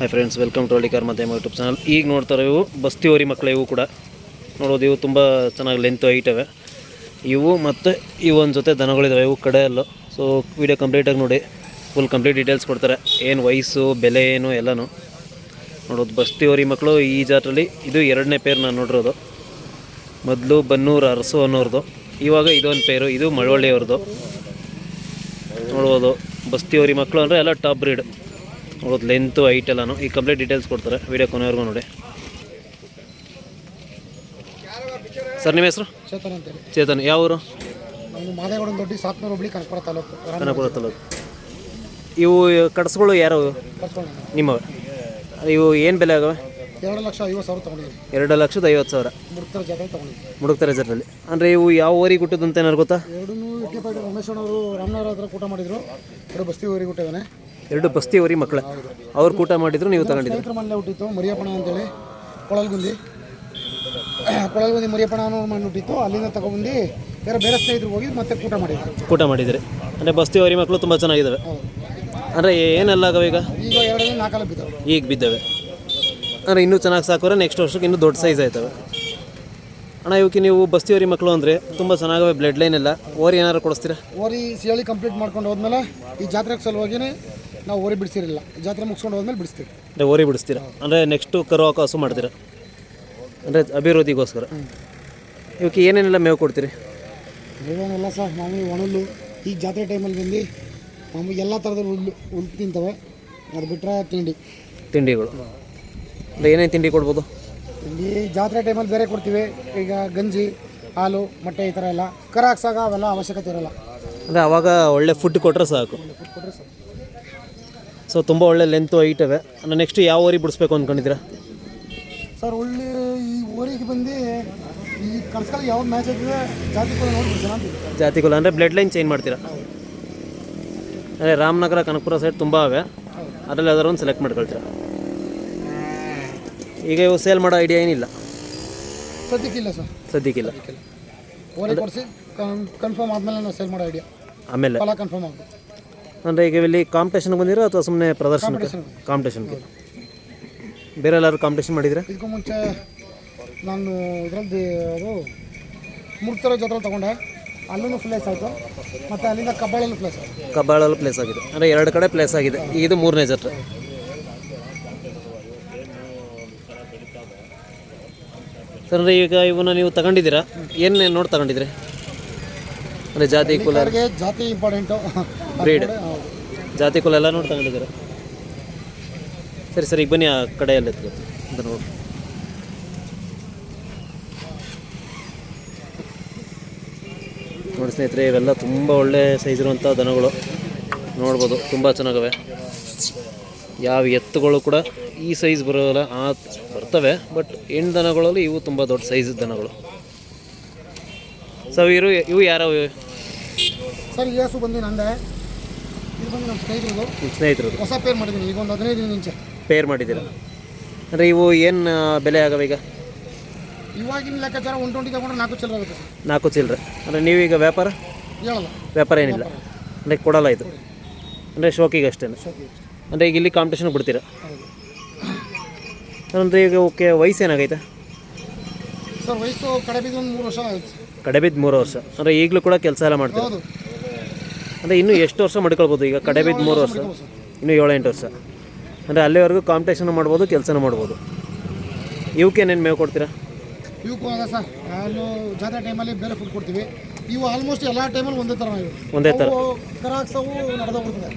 Hi friends welcome to Hallikar ಮತ್ತೆ YouTube channel ಈಗ ನೋಡ್ತಾರೆ ಇವು ಬಸ್ತಿ ಹೋರಿ ಮಕ್ಕಳು ಇವು ಕೂಡ. ನೋಡೋದು ಇವು ತುಂಬ ಚೆನ್ನಾಗಿ ಲೆಂತ್ ಐಟವೆ ಇವು. ಮತ್ತು ಇವು ಒಂದು ಜೊತೆ ದನಗಳಿದ್ದಾವೆ ಇವು ಕಡೆ ಅಲ್ಲೂ. ಸೊ ವಿಡಿಯೋ ಕಂಪ್ಲೀಟಾಗಿ ನೋಡಿ. ಫುಲ್ ಕಂಪ್ಲೀಟ್ ಡೀಟೇಲ್ಸ್ ಕೊಡ್ತಾರೆ. ಏನು ವಯಸ್ಸು, ಬೆಲೆ ಏನು ಎಲ್ಲನೂ. ನೋಡೋದು ಬಸ್ತಿ ಹೋರಿ ಮಕ್ಕಳು ಈ ಜಾತ್ರೆಲಿ ಇದು ಎರಡನೇ ಪೇರ್ ನಾನು ನೋಡಿರೋದು. ಮೊದಲು ಬನ್ನೂರು ಅರಸು ಅನ್ನೋರ್ದು. ಇವಾಗ ಇದೊಂದು ಪೇರು ಇದು ಮಳವಳ್ಳಿಯವ್ರದ್ದು ನೋಡ್ಬೋದು. ಬಸ್ತಿ ಹೋರಿ ಮಕ್ಕಳು ಅಂದರೆ ಎಲ್ಲ ಟಾಪ್ ಬ್ರೀಡ್ ನೋಡೋದು ಲೆಂತು ಹೈಟ್ ಎಲ್ಲನೂ. ಈ ಕಂಪ್ಲೀಟ್ ಡೀಟೇಲ್ಸ್ ಕೊಡ್ತಾರೆ ವಿಡಿಯೋ ಕೊನೆವರೆಗೂ ನೋಡಿ. ಸರ್ ನಿಮ್ಮ ಹೆಸರು? ಚೇತನ್ ಅಂತೇಳಿ. ಚೇತನ್. ಯಾವ ಊರು? ನಮ್ಮದು ಮಾದೇಗೌಡ ದೊಡ್ಡ ಸಾತ್ನೂರು ಹುಬ್ಳಿ ಕನಕಪುರ ತಾಲೂಕು. ಕನಕಪುರ ತಾಲೂಕು. ಇವು ಕಡಸ್ಗಳು ಯಾರು? ನಿಮ್ಮ ನಿಮ್ಮವೆ ಇವು ಏನು ಬೆಲೆ ಆಗವೆ? ಎರಡು ಲಕ್ಷ ಐವತ್ತು ಸಾವಿರ ತೊಗೊಂಡಿದ್ದೀವಿ. ಎರಡು ಲಕ್ಷದ ಐವತ್ತು ಸಾವಿರ. ಮುಡುಕ್ತಾರೆ ಜಾತ್ರೆ ತೊಗೊಂಡಿದ್ದೀವಿ. ಮುಡುಕ್ತ ಜಾತ್ರೆಯಲ್ಲಿ ಅಂದರೆ ಇವು ಯಾವ ಊರಿಗೆ ಹುಟ್ಟಿದಂತ ಏನಾರು ಗೊತ್ತಾ? ಎರಡೂ ಇಟ್ಟಿಪಾಟಿ ರಮೇಶ್ ಅವರು ರಾಮನಗರ ಹತ್ರ ಕೂಟ ಮಾಡಿದ್ರು. ಎರಡು ಬಸ್ತಿ ಊರಿಗೆ ಹುಟ್ಟಿದ್ದಾನೆ. ಎರಡು ಬಸ್ತಿ ಮಕ್ಕಳು. ಮಕ್ಕಳೇ ಅವ್ರು ಕೂಟ ಮಾಡಿದ್ರು ನೀವು ತಗೊಂಡಿದ್ರು. ಸ್ನೇಹಿತರ ಹುಟ್ಟಿತ್ತು ಮರಿಯಪ್ಪಣ ಅಂತೇಳಿ ಕೊಳಲ್ಗುಂದಿ. ಕೊಳಲ್ಗುಂದಿ ಮರಿಯಪ್ಪಣ ಅನ್ನೋ ಮನೆ ಹುಟ್ಟಿತ್ತು ಅಲ್ಲಿಂದ ತಗೊಂಡ್ಬಂದು ಬೇರೆ ಬೇರೆ ಸ್ನೇಹಿತರು ಹೋಗಿ ಮತ್ತೆ ಕೂಟ ಮಾಡಿದ್ರು. ಕೂಟ ಮಾಡಿದ್ರಿ. ಅಂದರೆ ಬಸ್ತಿ ಊರಿ ಮಕ್ಕಳು ತುಂಬ ಚೆನ್ನಾಗಿದ್ದಾವೆ ಅಂದ್ರೆ ಏನೆಲ್ಲ ಆಗವೆ ಈಗ? ಈಗ ಎರಡನೇ ನಾಲ್ಕಲ್ಲ ಬಿದ್ದಾವೆ. ಈಗ ಬಿದ್ದಾವೆ. ಅಂದರೆ ಇನ್ನೂ ಚೆನ್ನಾಗಿ ಸಾಕೋರೆ ನೆಕ್ಸ್ಟ್ ವರ್ಷಕ್ಕೆ ಇನ್ನೂ ದೊಡ್ಡ ಸೈಜ್ ಆಯ್ತವೆ. ಅಣ್ಣ ಇವಕ್ಕೆ ನೀವು ಬಸ್ತಿಯವರಿ ಮಕ್ಕಳು ಅಂದರೆ ತುಂಬ ಚೆನ್ನಾಗವೆ ಬ್ಲಡ್ ಲೈನ್ ಎಲ್ಲ. ಓರಿ ಏನಾರು ಕೊಡಿಸ್ತೀರಾ? ಓರಿ ಸೇಳಿ ಕಂಪ್ಲೀಟ್ ಮಾಡ್ಕೊಂಡು ಹೋದ್ಮೇಲೆ ಈ ಜಾತ್ರೆಗೆ ಸಲುವಾಗಿನೇ ನಾವು ಓರಿ ಬಿಡಿಸಿರಲಿಲ್ಲ. ಜಾತ್ರೆ ಮುಗಿಸ್ಕೊಂಡು ಹೋದ್ಮೇಲೆ ಬಿಡಿಸ್ತೀವಿ. ಅಂದರೆ ಓರಿ ಬಿಡಿಸ್ತೀರಾ? ಅಂದರೆ ನೆಕ್ಸ್ಟು ಕರು ಹಾಕೋ ಹಸು ಮಾಡ್ತೀರಾ? ಅಂದರೆ ಅಭಿವೃದ್ಧಿಗೋಸ್ಕರ. ಇವಕ್ಕೆ ಏನೇನೆಲ್ಲ ಮೇವು ಕೊಡ್ತೀರಿ? ಮೇವೇನೆಲ್ಲ ಸರ್ ಮಾಮೂಲಿ ಒಣಲು ಈಗ ಜಾತ್ರೆ ಟೈಮಲ್ಲಿ ಬಂದು ಮಾಮೂಲಿ ಎಲ್ಲ ಥರದ ಹುಲ್ಲು ಹುಲ್ಲು ತಿಂತವೆ. ಅದು ಬಿಟ್ಟರೆ ತಿಂಡಿ. ತಿಂಡಿಗಳು. ಅಂದರೆ ಏನೇನು ತಿಂಡಿ ಕೊಡ್ಬೋದು? ತಿಂಡಿ ಜಾತ್ರೆ ಟೈಮಲ್ಲಿ ಬೇರೆ ಕೊಡ್ತೀವಿ. ಈಗ ಗಂಜಿ ಹಾಲು ಮೊಟ್ಟೆ ಈ ಥರ ಎಲ್ಲ. ಕರ ಹಾಕ್ಸಾಗ ಅವೆಲ್ಲ ಅವಶ್ಯಕತೆ ಇರೋಲ್ಲ. ಅಂದರೆ ಆವಾಗ ಒಳ್ಳೆ ಫುಡ್ ಕೊಟ್ಟರೆ ಸಾಕು. ಕೊಟ್ಟರೆ ಸೊ ತುಂಬ ಒಳ್ಳೆ ಲೆಂತು ಐಟವೆ ನೆಕ್ಸ್ಟ್ ಯಾವ ಓರಿ ಬಿಡಿಸ್ಬೇಕು ಅಂದ್ಕೊಂಡಿದ್ದೀರಾ ಸರ್ ಒಳ್ಳೆ ಈ ಊರಿಗೆ ಬಂದು ಈ ಕಳ್ಸ್ಕಲ್ಲಿ ಯಾವ ಮ್ಯಾಚ್ ಆಗ್ತದೆ ಜಾತಿ ಕುಲ ನೋಡಿ ಜನ ಕುಲ ಅಂದರೆ ಬ್ಲಡ್ ಲೈನ್ ಚೇಂಜ್ ಮಾಡ್ತೀರಾ? ಅದೇ ರಾಮನಗರ ಕನಕಪುರ ಸೈಡ್ ತುಂಬ ಅವೆ ಅದರಲ್ಲಿ ಯಾವ್ದಾರು ಒಂದು ಸೆಲೆಕ್ಟ್ ಮಾಡ್ಕೊಳ್ತೀರಾ? ಈಗ ಇವು ಸೇಲ್ ಮಾಡೋ ಐಡಿಯಾ ಏನಿಲ್ಲ. ಸದ್ಯಕ್ಕಿಲ್ಲ ಸರ್ ಸದ್ಯಕ್ಕಿಲ್ಲ ಓರಿ ಕೊಡಿಸಿ ಕನ್ಫರ್ಮ್ ಆದಮೇಲೆ ನಾವು ಸೇಲ್ ಮಾಡೋ ಐಡಿಯಾ ಆಮೇಲೆ ಫಲ ಕನ್ಫರ್ಮ್ ಆಗ್ಬೋದು ಅಂದರೆ ಈಗ ಇಲ್ಲಿ ಕಾಂಪಿಟೇಷನ್ಗೆ ಬಂದಿರೋ ಅಥವಾ ಸುಮ್ಮನೆ ಪ್ರದರ್ಶನಕ್ಕೆ? ಕಾಂಪಿಟೇಷನ್ಗೆ ಬೇರೆ ಎಲ್ಲರೂ ಕಾಂಪಿಟೇಷನ್ ಮಾಡಿದ್ರೆ ಇದಕ್ಕೂ ಮುಂಚೆ ನಾನು ಇದರಲ್ಲಿ ಅದು ಮುಕ್ತರ ಜೊತೆ ತೊಗೊಂಡೆ. ಅಲ್ಲೂ ಪ್ಲೇಸ್ ಆಯಿತು. ಮತ್ತು ಅಲ್ಲಿಂದ ಕಬ್ಬಾಳಲ್ಲಿ ಪ್ಲೇಸ್ ಆಯಿತು. ಕಬ್ಬಾಳಲ್ಲಿ ಪ್ಲೇಸ್ ಆಗಿದೆ. ಅಂದರೆ ಎರಡು ಕಡೆ ಪ್ಲೇಸ್ ಆಗಿದೆ. ಇದು ಮೂರನೇ ಜಾತ್ರೆ. ಸರ್ ಅಂದರೆ ಈಗ ಇವನ್ನ ನೀವು ತಗೊಂಡಿದ್ದೀರಾ? ಏನು ನೋಡಿ ತಗೊಂಡಿದ್ರಿ? ಅಂದರೆ ಜಾತಿ ಕುಲ ಅವ್ರಿಗೆ ಜಾತಿ ಇಂಪಾರ್ಟೆಂಟ್ ಬ್ರೀಡ್ ಜಾತಿ ಕುಲ ಎಲ್ಲ ನೋಡ್ತಾ ತಗೊಂಡಿದ್ದೀರಾ ಸರಿ ಸರಿ ಈಗ ಬನ್ನಿ ಆ ಕಡೆಯಲ್ಲಿ ಎತ್ಕೊಳ್ತೀನಿ ಅಂತ ನೋಡಿ. ನೋಡಿ ಸ್ನೇಹಿತರೆ ಇವೆಲ್ಲ ತುಂಬ ಒಳ್ಳೆ ಸೈಜ್ ಇರುವಂಥ ದನಗಳು. ನೋಡ್ಬೋದು ತುಂಬ ಚೆನ್ನಾಗವೆ. ಯಾವ ಎತ್ತುಗಳು ಕೂಡ ಈ ಸೈಜ್ ಬರೋಲ್ಲ ಆ ಬರ್ತವೆ. ಬಟ್ ಹೆಣ್ಣು ದನಗಳಲ್ಲಿ ಇವು ತುಂಬ ದೊಡ್ಡ ಸೈಜ್ ದನಗಳು. ಸೊ ಇವರು ಇವು ಯಾರವು ಸರ್ ಹಸು ಬಂದು ನಂದೆ. ಇದು ಬಂದು ನಮ್ಮ ಸ್ನೇಹಿತರದು. ಸ್ನೇಹಿತರು ಹೊಸ ಪೇರ್ ಮಾಡಿದ್ದೀನಿ ಈಗ ಒಂದು ಹದಿನೈದು ದಿನ ಮುಂಚೆ. ಪೇರ್ ಮಾಡಿದ್ದೀರಾ? ಅಂದರೆ ಇವು ಏನು ಬೆಲೆ ಆಗವೆ ಈಗ? ಇವಾಗಿನ ಲೆಕ್ಕಾಚಾರ ಒನ್ ಟ್ವೆಂಟಿ ತಗೊಂಡ್ರೆ ನಾಲ್ಕು ಚಿಲ್ಲರೆ ಆಗುತ್ತೆ ಸರ್. ನಾಲ್ಕು ಚಿಲ್ಲರೆ. ಅಂದರೆ ನೀವೀಗ ವ್ಯಾಪಾರ? ಹೇಳಲ್ಲ. ವ್ಯಾಪಾರ ಏನಿಲ್ಲ. ಅಂದರೆ ಕೊಡಲ್ಲ ಇದು? ಅಂದರೆ ಶೋಕಿಗೆ ಅಷ್ಟೇ. ಅಂದರೆ ಈಗ ಇಲ್ಲಿ ಕಾಂಪಿಟೇಷನ್ ಬಿಡ್ತೀರಾ? ಅಂದರೆ ಈಗ ಓಕೆ ವಯಸ್ಸು ಏನಾಗೈತೆ ಸರ್ ವಯಸ್ಸು ಕಡೆ ಬಿದ್ದು ಒಂದು ಮೂರು ವರ್ಷ ಆಯ್ತು ಕಡೆ ಬಿದ್ದು ಮೂರು ವರ್ಷ. ಅಂದರೆ ಈಗಲೂ ಕೂಡ ಕೆಲಸ ಎಲ್ಲ ಮಾಡ್ತೀವಿ ಹೌದು. ಅಂದರೆ ಇನ್ನೂ ಎಷ್ಟು ವರ್ಷ ಮಾಡ್ಕೊಳ್ಬೋದು ಈಗ? ಕಡೆ ಬಿದ್ದು ಮೂರು ವರ್ಷ. ಇನ್ನು ಏಳು ಎಂಟು ವರ್ಷ. ಅಂದರೆ ಅಲ್ಲಿವರೆಗೂ ಕಾಂಪಿಟೇಷನ್ ಮಾಡ್ಬೋದು ಕೆಲಸನೂ ಮಾಡ್ಬೋದು. ಇವಕ್ಕೆ ಏನೇನು ಮೇವು ಕೊಡ್ತೀರಾ? ಇವಕ್ಕೂ ಅದ ಸರ್ ಹಾಲು ಜಾತ್ರೆ ಟೈಮಲ್ಲಿ ಬೇರೆ ಫುಡ್ ಕೊಡ್ತೀವಿ. ಇವು ಆಲ್ಮೋಸ್ಟ್ ಎಲ್ಲ ಟೈಮಲ್ಲಿ ಒಂದೇ ಥರ ಇವು. ಒಂದೇ ಥರ. ಅವು ಕರಾಕ್ಸವು ನಡೆದೋಗ್ಬಿಡ್ತದೆ.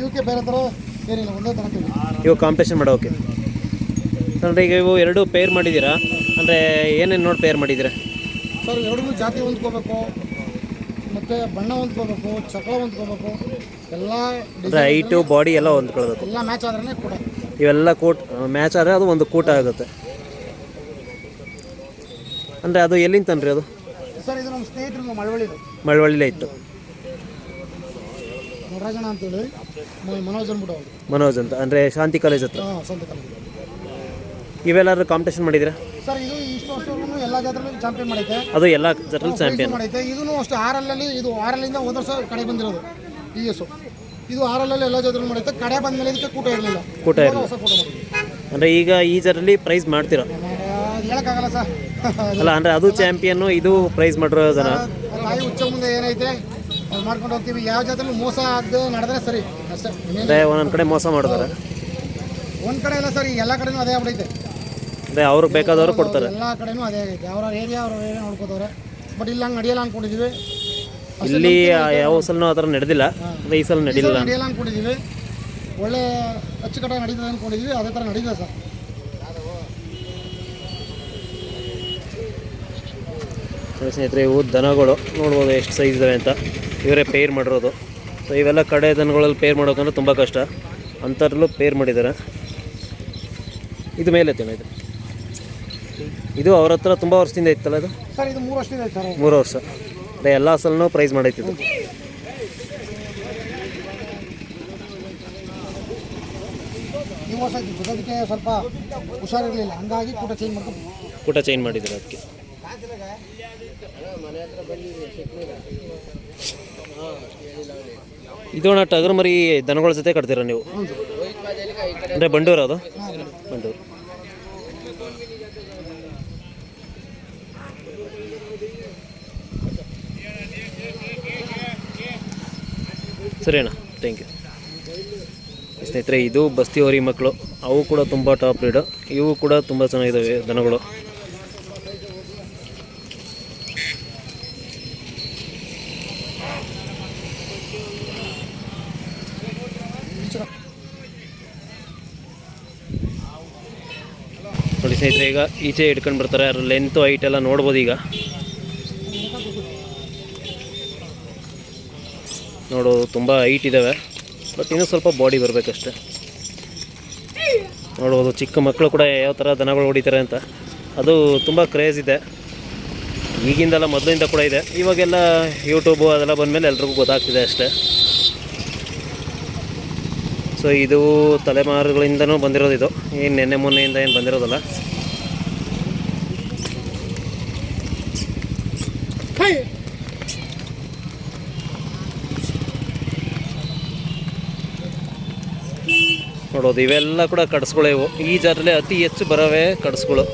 ಇವಕ್ಕೆ ಬೇರೆ ಥರ ಏನಿಲ್ಲ ಒಂದೇ ಥರ ತಿಂಡಿ ಇವು ಕಾಂಪಿಟೇಷನ್ ಮಾಡೋಕೆ. ಅಂದರೆ ಈಗ ಇವು ಎರಡು ಪೇರ್ ಮಾಡಿದ್ದೀರಾ? ಅಂದರೆ ಏನೇನು ನೋಡಿ ಪೇರ್ ಮಾಡಿದ್ರೆ ಸರ್ ಎರಡಿಗೂ ಜಾತಿ ಹೊಂದ್ಕೋಬೇಕು ಮತ್ತು ಬಣ್ಣ ಹೊಂದ್ಕೋಬೇಕು ಚಕ್ರ ಹೊಂದ್ಕೋಬೇಕು ಎಲ್ಲ ಅಂದರೆ ಹೈಟು ಬಾಡಿ ಎಲ್ಲ ಹೊಂದ್ಕೊಳ್ಬೇಕು ಎಲ್ಲ ಮ್ಯಾಚ್ ಆದ್ರೇ ಕೂಡ. ಇವೆಲ್ಲ ಕೂಟ್ ಮ್ಯಾಚ್ ಆದರೆ ಅದು ಒಂದು ಕೂಟ ಆಗುತ್ತೆ. ಅಂದರೆ ಅದು ಎಲ್ಲಿಂದ ತನ್ರಿ ಅದು? ಸರ್ ಇದು ನಮ್ಮ ಸ್ನೇಹಿತರು ಮಳವಳ್ಳಿದು. ಮಳವಳ್ಳಿಲೇ ಇತ್ತು. ನಟರಾಜನ ಅಂತೇಳಿ ಮ- ಮನೋಜ್ ಅಂದ್ಬಿಟ್ಟು ಅವರು. ಮನೋಜ್ ಅಂತ ಅಂದರೆ ಶಾಂತಿ ಕಾಲೇಜ್ ಹತ್ರ. ಹಾಂ ಸ್ವಂತ ಕಾಲೇಜು. ಇವೆಲ್ಲಾದ್ರೂ ಕಾಂಪಿಟೇಷನ್ ಮಾಡಿದ್ದೀರಾ? ಸರ್ ಇದು ಇಷ್ಟು ವರ್ಷವರೆಗೂ ಎಲ್ಲ ಜಾತ್ರೆನು ಚಾಂಪಿಯನ್ ಮಾಡೈತೆ. ಅದು ಎಲ್ಲ ಜಾತ್ರೆ ಚಾಂಪಿಯನ್ ಮಾಡೈತೆ. ಇದೂ ಅಷ್ಟೇ ಆರಲ್ಲಲ್ಲಿ ಇದು ಆರಲ್ಲಿಂದ ಒಂದು ವರ್ಷ ಕಡೆ ಬಂದಿರೋದು ಈ ಎಸ್ಸು ಇದು ಆರಲ್ಲಲ್ಲಿ ಎಲ್ಲ ಜಾತ್ರೆ ಮಾಡೈತೆ. ಕಡೆ ಬಂದಮೇಲೆ ಇದಕ್ಕೆ ಕೂಟ ಇರಲಿಲ್ಲ. ಕೂಟ ಇರಲಿಲ್ಲ. ಹೊಸ ಕೂಟ ಮಾಡಿದ್ವಿ ಅಂದರೆ ಈಗ ಈ ಜಾತ್ರೆಯಲ್ಲಿ ಪ್ರೈಸ್ ಮಾಡ್ತೀರಾ? ಅದು ಹೇಳೋಕ್ಕಾಗಲ್ಲ ಸರ್. ಅಲ್ಲ ಅಂದರೆ ಅದು ಚಾಂಪಿಯನ್ನು ಇದು ಪ್ರೈಸ್ ಮಾಡಿರೋ ಜನ? ತಾಯಿ ಉಚ್ಚ ಮುಂದೆ ಏನೈತೆ? ಅದು ಮಾಡ್ಕೊಂಡು ಹೋಗ್ತೀವಿ. ಯಾವ ಜಾತ್ರೆ ಮೋಸ ಆಗದೆ ನಡೆದ್ರೆ ಸರಿ. ಅಷ್ಟೇ. ಇನ್ನೇನು ಅಂದರೆ ಒಂದೊಂದು ಕಡೆ ಮೋಸ ಮಾಡಿದಾರೆ ಒಂದ್ ಕಡೆ ಇಲ್ಲ ಸರ್ ಈಗ ಎಲ್ಲ ಕಡೆನೂ ಅದೇ ಆಗ್ಬಿಟ್ಟೈತೆ ಅಂದರೆ ಅವ್ರಿಗೆ ಬೇಕಾದವರು ಕೊಡ್ತಾರೆ. ಎಲ್ಲ ಕಡೆನೂ ಅದೇ ಆಗೈತೆ. ಅವ್ರ ಏರಿಯಾ ಅವ್ರ ಏರಿಯಾ ನೋಡ್ಕೋತಾರೆ ಬಟ್ ಇಲ್ಲ ಹಂಗೆ ನಡೆಯಲ್ಲ ಅನ್ಕೊಂಡಿದ್ದೀವಿ ಇಲ್ಲಿ ಯಾವ ಸಲನೂ ಆ ಥರ ನಡೆದಿಲ್ಲ. ಅದೇ ಈ ಸಲ ನಡೆಯಲ್ಲ ನಡೆಯಲ್ಲ ಅನ್ಕೊಂಡಿದೀವಿ. ಒಳ್ಳೆ ಅಚ್ಚುಕಟ್ಟಾಗಿ ನಡೀತದೆ ಅನ್ಕೊಂಡಿದೀವಿ. ಅದೇ ಥರ ನಡೀತದೆ ಸರ್. ನೋಡಿ ಸ್ನೇಹಿತರೆ ಇವು ದನಗಳು. ನೋಡ್ಬೋದು ಎಷ್ಟು ಸೈಜ್ ಇದಾವೆ ಅಂತ. ಇವರೇ ಪೇರ್ ಮಾಡಿರೋದು. ಸೊ ಇವೆಲ್ಲ ಕಡೆ ದನಗಳಲ್ಲಿ ಪೇರ್ ಮಾಡೋಕಂದ್ರೆ ತುಂಬ ಕಷ್ಟ. ಅಂಥದ್ರಲ್ಲೂ ಪೇರ್ ಮಾಡಿದ್ದಾರೆ. ಇದು ಮೇಲೆ ಎತ್ತೇನ ಇದು ಅವ್ರ ಹತ್ರ ತುಂಬ ವರ್ಷದಿಂದ ಇತ್ತಲ್ಲ ಇದು? ಸರ್ ಇದು ಮೂರು ವರ್ಷದಿಂದ ಐತೆ ಸರ್. ಮೂರು ವರ್ಷ. ಅದೇ ಎಲ್ಲ ಸಲನೂ ಪ್ರೈಸ್ ಮಾಡೈತಿದ್ದು ಈ ವರ್ಷ ಇದು ಜೊತೆದಕ್ಕೆ ಸ್ವಲ್ಪ ಹುಷಾರಿರಲಿಲ್ಲ. ಹಂಗಾಗಿ ಕೂಟ ಚೇಂಜ್ ಮಾಡ್ಕೊಂಡು ಕೂಟ ಚೇಂಜ್ ಮಾಡಿದ್ರು ಅದಕ್ಕೆ. ಇದು ಅಣ್ಣ ಟಗರು ಮರಿ ದನಗಳ ಜೊತೆ ಕಟ್ತೀರಾ ನೀವು? ಅಂದರೆ ಬಂಡೂರು ಅದು? ಬಂಡೂರು. ಸರಿ ಅಣ್ಣ ಥ್ಯಾಂಕ್ ಯು ಸ್ನೇಹಿತರೆ, ಇದು ಬಸ್ತಿ ಹೋರಿ ಮಕ್ಕಳು. ಅವು ಕೂಡ ತುಂಬ ಟಾಪ್ ರೀಡು ಇವು ಕೂಡ ತುಂಬ ಚೆನ್ನಾಗಿದ್ದಾವೆ ದನಗಳು. ನೋಡಿ ಸ್ನೇಹಿತರೆ, ಈಗ ಈಚೆ ಇಟ್ಕೊಂಡು ಬರ್ತಾರೆ. ಅದ್ರ ಲೆಂತು ಹೈಟ್ ಎಲ್ಲ ನೋಡ್ಬೋದು ಈಗ. ನೋಡೋದು ತುಂಬ ಹೈಟ್ ಇದ್ದಾವೆ ಬಟ್ ಇನ್ನೂ ಸ್ವಲ್ಪ ಬಾಡಿ ಬರಬೇಕಷ್ಟೆ. ನೋಡ್ಬೋದು ಚಿಕ್ಕ ಮಕ್ಕಳು ಕೂಡ ಯಾವ ಥರ ದನಗಳು ಹೊಡಿತಾರೆ ಅಂತ. ಅದು ತುಂಬ ಕ್ರೇಜ್ ಇದೆ. ಈಗಿಂದೆಲ್ಲ ಮೊದಲಿಂದ ಕೂಡ ಇದೆ. ಇವಾಗೆಲ್ಲ ಯೂಟ್ಯೂಬು ಅದೆಲ್ಲ ಬಂದಮೇಲೆ ಎಲ್ರಿಗೂ ಗೊತ್ತಾಗ್ತಿದೆ ಅಷ್ಟೇ. ಸೊ ಇದು ತಲೆಮಾರುಗಳಿಂದನೂ ಬಂದಿರೋದು ಇದು. ಏನು ನೆನ್ನೆ ಮೊನ್ನೆಯಿಂದ ಏನು ಬಂದಿರೋದಲ್ಲ. ನೋಡೋದು ಇವೆಲ್ಲ ಕೂಡ ಕಡಸ್ಗಳೇವು ಈ ಜಾತ್ರೆಲಿ ಅತಿ ಹೆಚ್ಚು ಬರೋವೇ ಕಡಸ್ಗಳು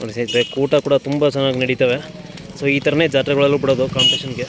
ನೋಡಿ ಸ್ನೇಹಿತರೆ ಕೂಟ ಕೂಡ ತುಂಬ ಚೆನ್ನಾಗಿ ನಡೀತವೆ. ಸೊ ಈ ಥರನೇ ಜಾತ್ರೆಗಳಲ್ಲೂ ಬಿಡೋದು ಕಾಂಪಿಟೇಷನ್ಗೆ